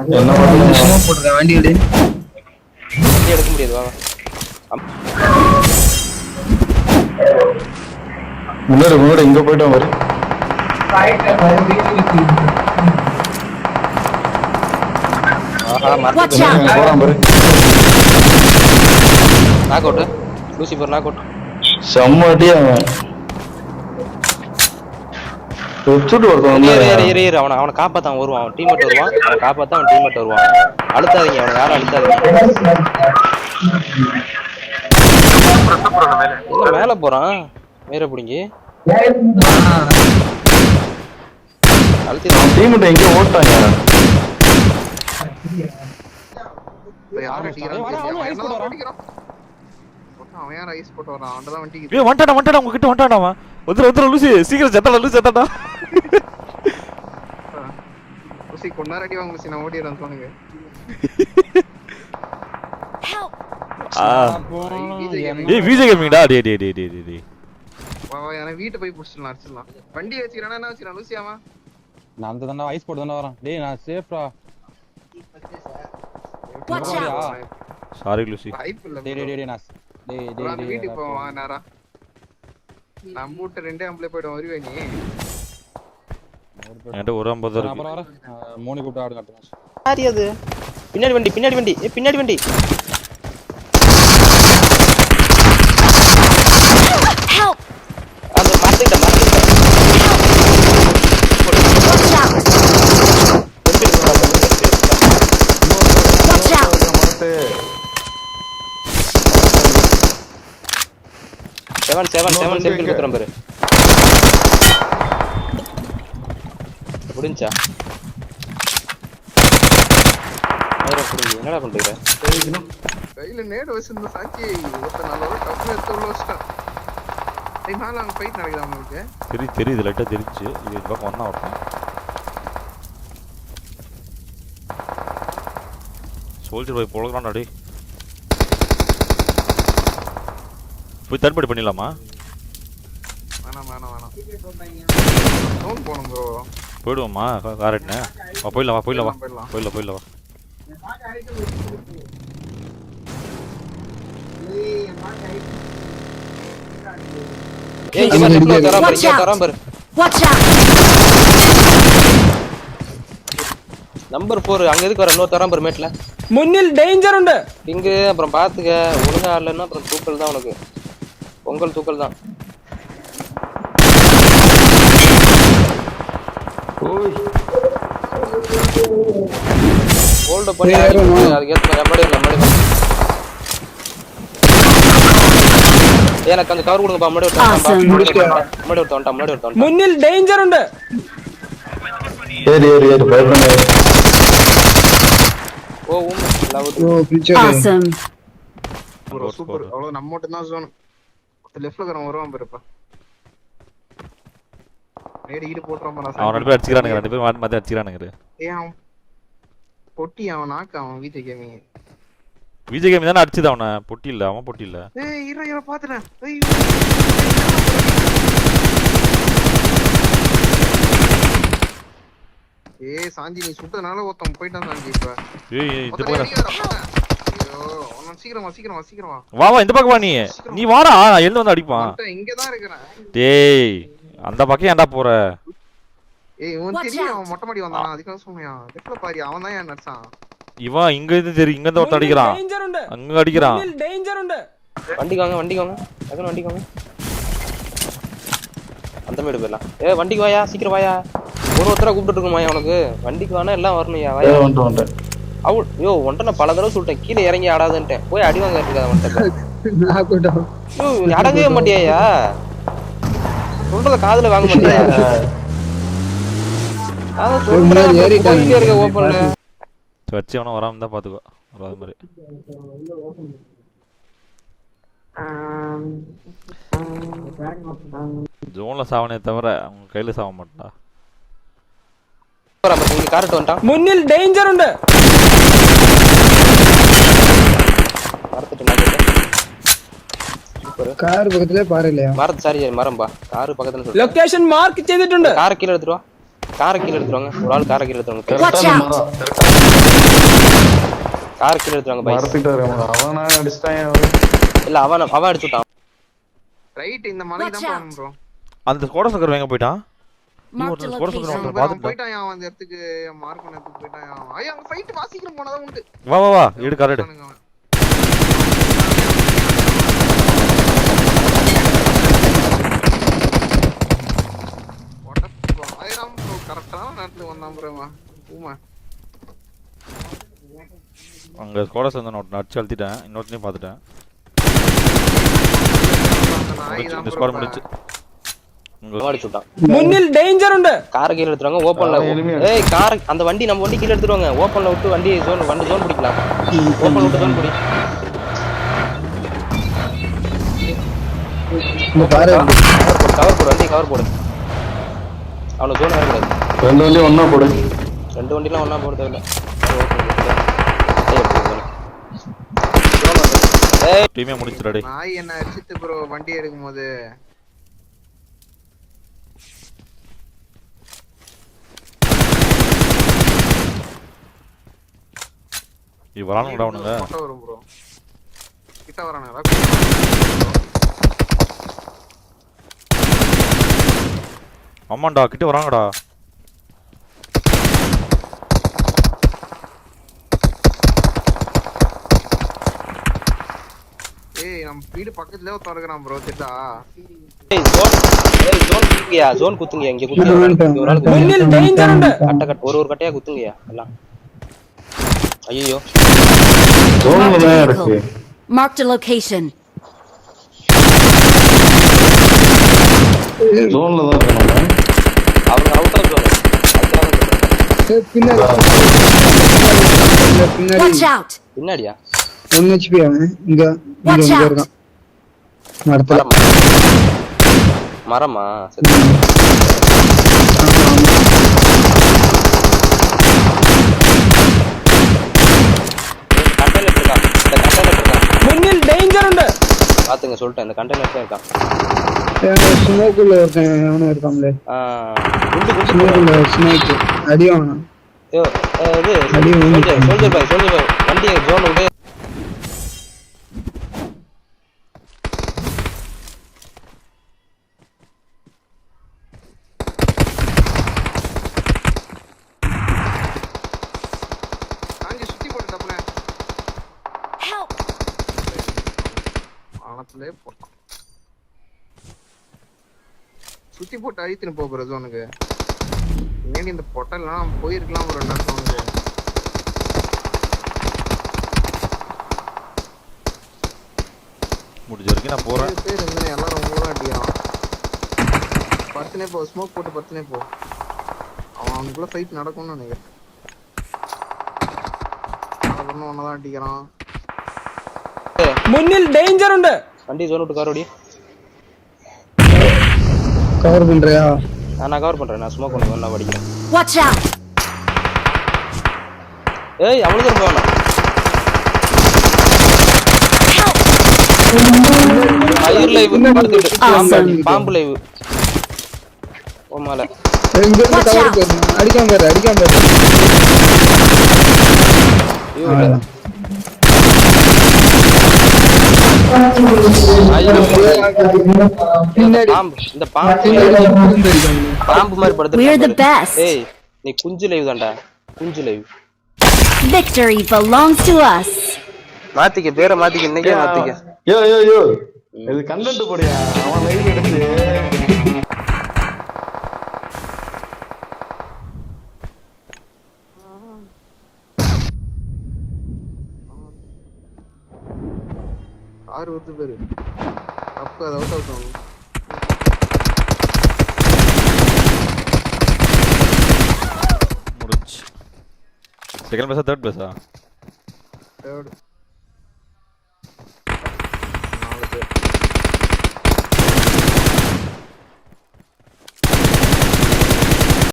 என்ன சும்மா போட்டுருக்கேன் வண்டி எடு வண்டி எடுக்க முடியாது வாங்க. முன்னாடி முன்னாடி இங்க out. இங்க போறான் பாரு. Knock out Lucifer knock out செம்ம அடி அவன். வச்சுட்டு ஒருத்தன் அவனை அவனை காப்பாத்த அவன் வருவான். அவன் டீம்மேட் வருவான். அவனை காப்பாத்த அவன் டீம்மேட் வருவான். அழுத்தாதீங்க அவனை யாரும் அழுத்தாதீங்க. மேல போறான்? மேல பிடிங்கி. அழுத்தி அவன் டீம் எங்க ஓட்டாங்க அவன் ஐஸ் போட்டு யார் ஐஸ் வரான் ஏய் வந்துட்டாடா வந்துட்டாடா உங்ககிட்ட வந்துட்டாடா அவன்? வந்துரு வந்துரு லூசி. சீக்கிரம் செத்தாடா லூசி செத்தாடா. கொஞ்ச நேரம் அடி வாங்க ஊசி நான் ஓடிடுறேன் தோணுங்க. ஏய் விஜய் கேமிங்டா. டேய் டேய் டேய் டேய் டேய், டேய். வா வா எனக்கு வீட்டை போய் புடிச்சிடலாம் அடிச்சிடலாம். வண்டி வச்சுக்கிறானா என்ன வச்சுக்கிறான் லூசி அவன்? நான் அந்த தானே ஐஸ் போட்டு தானே வரேன். டேய் நான் சேஃப்டா Watch out! Sorry Lucy. டேய் டேய் டேய், நான் டேய். டேய் டேய் வீட்டுக்கு போவான் நேரா. நம்ம வீட்டு ரெண்டே அம்பளை போயிடும் வருவே நீ. என்கிட்ட ஒரு ஐம்பது நான் இருக்கு. அப்புறம் வரேன் ஆ, மூணு கூப்பிட்டு ஆடு காட்டுறேன். அது பின்னாடி வண்டி பின்னாடி வண்டி. ஏ பின்னாடி வண்டி. செவன் செவன் செவன் செவன் குத்துறேன் பாரு. முடிஞ்சா என்னடா பண்றீங்க? கையில நேடு வச்சிருந்த சாட்சி ஒருத்தன் நல்ல டப்பு எடுத்து உள்ள வச்சிட்டான். மேல அங்க ஃபைட் நடக்குதா உங்களுக்கு? தெரியுது தெரியுது லைட்டா தெரிஞ்சு. இது இந்த பக்கம் ஒண்ணா வரணும் சோல்ஜர் போய் பொழக்கிறான்டா டேய். போய் தடுப்படி பண்ணிடலாமா? வேணாம் வேணாம் வேணாம். டவுன் போகணும் ப்ரோ போயிடுவோம்மா காரட்னு வா போயிடலாம் வா போயிடலாம் வா. போயிடலாம் போயிடலாம். வா. நம்பர் போர் அங்க எதுக்கு வர? இன்னொரு தரம் மேட்ல. முன்னில் டேஞ்சர் உண்டு. இங்க அப்புறம் பாத்துக்க ஒழுங்கா இல்லைன்னா அப்புறம் தூக்கல் தான் உனக்கு. பொங்கல் தூக்கல் தான். ஹோல்ட் அதுக்கு ஏற்ற ரெமடி எனக்கு அந்த கவர் கொடுங்கப்பா. மடி விட்டான் மடி விட்டான் மடி முன்னில் டேஞ்சர் உண்டு. ஓ ஓ சூப்பர் அவ்வளவு நம்ம மட்டும் தான் சோன் லெஃப்ட்ல இருக்கிறவன் வருவான் பாருப்பா நேடு ஈடு போட்டுறான் அவன் ரெண்டு பேரும் அடிச்சுக்கிறானுங்க ரெண்டு பேரும் மாத்தி மாத்தி அடிச்சுக்கிறானுங்க ஏன் அவன் பொட்டி அவன் நாக்கு அவன் வீட்டு கேமிங் விஜய் கேமி தானே அடிச்சுது அவனை. பொட்டி இல்ல அவன் பொட்டி இல்ல. ஏய் இரு இரு பாத்துறேன். ஏய் சாஞ்சி நீ சுட்டதுனால ஒருத்தன் போயிட்டான் சாஞ்சி இப்ப. ஏய் இந்த வா வா இந்த பக்கம் வா நீ. நீ வாடா நான் எழுந்து வந்து அடிப்பான். டேய் அந்த பக்கம் ஏன்டா போற? ஏய் இவன் தெரியும் அவன் மொட்டை மாடி வந்தான். அதுக்காக சொன்னியா எப்பல பாரு அவன் தான் ஏன் நட்சான் இவன் இங்க இருந்து தெரியும் இங்க இருந்து ஒருத்த அடிக்கிறான். அங்க அடிக்கிறான். டேஞ்சர் உண்டு. வண்டிக்கு வாங்க வண்டிக்கு வாங்க. அதுக்கு வண்டிக்கு வாங்க. அந்த மேடு போயிடலாம். ஏ வண்டிக்கு வாயா சீக்கிரம் வாயா. ஒரு ஒருத்தர கூப்பிட்டு இருக்கணுமாயா உனக்கு? வண்டிக்கு வானா எல்லாம் வரணும்யா? வாயா. வந்துட்டு வந்து அவள் யோ உன்ட்ட நான் பல தடவை சொல்லிட்டேன். கீழே இறங்கி ஆடாதுன்ட்டேன். போய் அடி வாங்க இருக்காத யோ அடங்கவே மாட்டியாயா? சொல்றத காதுல வாங்க மாட்டியா? இருக்க ஓப்பன்ல வச்சு அவனை வராம தான் பாத்துக்கோ வராத மாதிரி. ஜோன்ல சாவனே தவிர அவங்க கையில சாவ மாட்டா இங்க காரட் வந்துட்டான். മാർക്ക് ചെയ്തിട്ടുണ്ട് காரை கீழே எடுத்துட்டு வா காரை கீழே எடுத்துருவாங்க ஒரு ஆள் காரை கீழே எடுத்துருவாங்க Watch கரெக்டா அந்த out. மரம் கரெக்டா காரை கீழே எடுத்துருவாங்க பைஸ் மரத்துக்கிட்ட இருக்க அவனா அடிச்சிட்டான் அவன். இல்ல அவன் அவன் அடிச்சு விட்டான் ரைட் இந்த மலைக்கு Watch தான் out. போகணும் ப்ரோ அந்த ஸ்கோட சக்கர் எங்க போயிட்டான் Marked a ஒரு ஸ்கோட சக்கர் location. ஒருத்தன் பார்த்துட்டான் போயிட்டான் அவன் அந்த இடத்துக்கு மார்க் பண்ண இடத்துக்கு போயிட்டான் அவன். ஐயா அங்க ஃபைட் வாசிக்கிற போனதான் உண்டு வா வா வா எடு கார் அங்க நேரத்துக்கு வந்தான் வந்து நான் நடிச்சு அழுத்திட்டேன். இன்னொருத்தையும் பாத்துட்டேன் இந்த ஸ்கோர் முடிச்சு முன்னில் டேஞ்சர் உண்டு. கார் கீழ எடுத்துறாங்க ஓபன்ல ஏய் கார் அந்த வண்டி நம்ம வண்டி கீழ எடுத்துருவாங்க. ஓபன்ல விட்டு வண்டி ஜோன் வண்டி ஜோன் பிடிக்கலாம். ஓபன்ல விட்டு ஜோன் கவர் போடு வண்டி கவர் போடு. ஒண்ணா போட. தேவையில்ல அது open பண்ணிக்கலாம். ஏய், அப்படி போடு. Zone வந்து- ஏய், டீமே முடிச்சுடா டேய். நாய் என்ன அடிச்சிட்டு ப்ரோ வண்டி எடுக்கும் போது இது வரானுங்கடா அவனுங்க மொட்டை வரும் ப்ரோ கிட்ட வரானுங்களா ஆமாண்டா கிட்ட வராங்கடா. ஏய் நம்ம வீடு பக்கத்துலயே தரகறான் ப்ரோ கிட்டா ஜோன் ஜோன் குத்துங்கயா ஜோன் குத்துங்க இங்க குத்துங்க. ஒரு ஆள் மின்னல் கட்ட ஒரு ஒரு கட்டையா குத்துங்கயா எல்லாம். ஐயோ ஜோன் தான் ஜோன்ல Watch out. பின்னாடியா? ஹெச்பி அவன். இங்க இங்க Watch இங்க out. இருக்கான். மரத்துல மரமா? மரமா? சரி. பாத்துங்க சொல்லிட்டேன். இந்த கண்டெய்னர் தான் இருக்கான். ஸ்மோக்குள்ள ஒருத்தன் அவனும் இருக்கான்ல. குண்டு குண்டு ஸ்மோக்குள்ள ஸ்னேக் அடி வாங்கினான். ஐயோ, அஹ் இது சோல்ஜர் பாய் சோல்ஜர் பாய் வண்டியை ஜோன் விட்டு காஞ்சி சுத்தி போட்டு தப்புல Help. ஃபுல்லே போட்டோம் சுத்தி போட்டு அழித்துன்னு போகிறது உனக்கு. முன்னாடி இந்த பொட்டெல்லாம் போயிருக்கலாம் ஒரு ரெண்டு நாள் தோணுது. முடிஞ்ச வரைக்கும் நான் போறேன். பேர் இருந்தேன் எல்லாரும் ரொம்ப அடிக்கிறான் பத்துனே போ ஸ்மோக் போட்டு பத்துனே போ. அவன் அவனுக்குள்ள ஃபைட் நடக்கும்னு நினைக்கிறேன். ஒன்னு தான் அடிக்கிறான். முன்னில் டேஞ்சர் உண்டு. வண்டி ஜோன் விட்டு கவர் ஓடி. கவர் பண்றியா? நான் கவர் பண்றேன். நான் ஸ்மோக் பண்ணுவேன் நான் படிக்கிறேன். Watch out. ஏய் அவ்வளவு தூரம் போகணும். மயிர் லைவ் படுத்துட்டு. பாம்பு- பாம்பு லைவ் ஓ மேல. இங்க இருந்து Watch கவர் out. போயிடணும் அடிக்காம பாரு அடிக்காம பாரு. ஐயோ, இல்ல. ஐயோ, பின்னாடி பாம்பு இந்த பாம்பு பாம்பு மாதிரி படுத்து. ஏய் நீ குஞ்சு லைவ் தான்டா. குஞ்சு live. Victory belongs to us. மாத்திக்க பேரை மாத்திக்க இன்னைக்கே மாத்திக்க. யோ யோ யோ இது கண்டென்ட் போடியா அவன் லைவ் எடுத்து. ஆறு வருது பேரு தப்பு அதை அவுட் அவுட் ஆகும் முடிஞ்சு செகண்ட் பிளேஸா தேர்ட் பிளேஸா தேர்ட்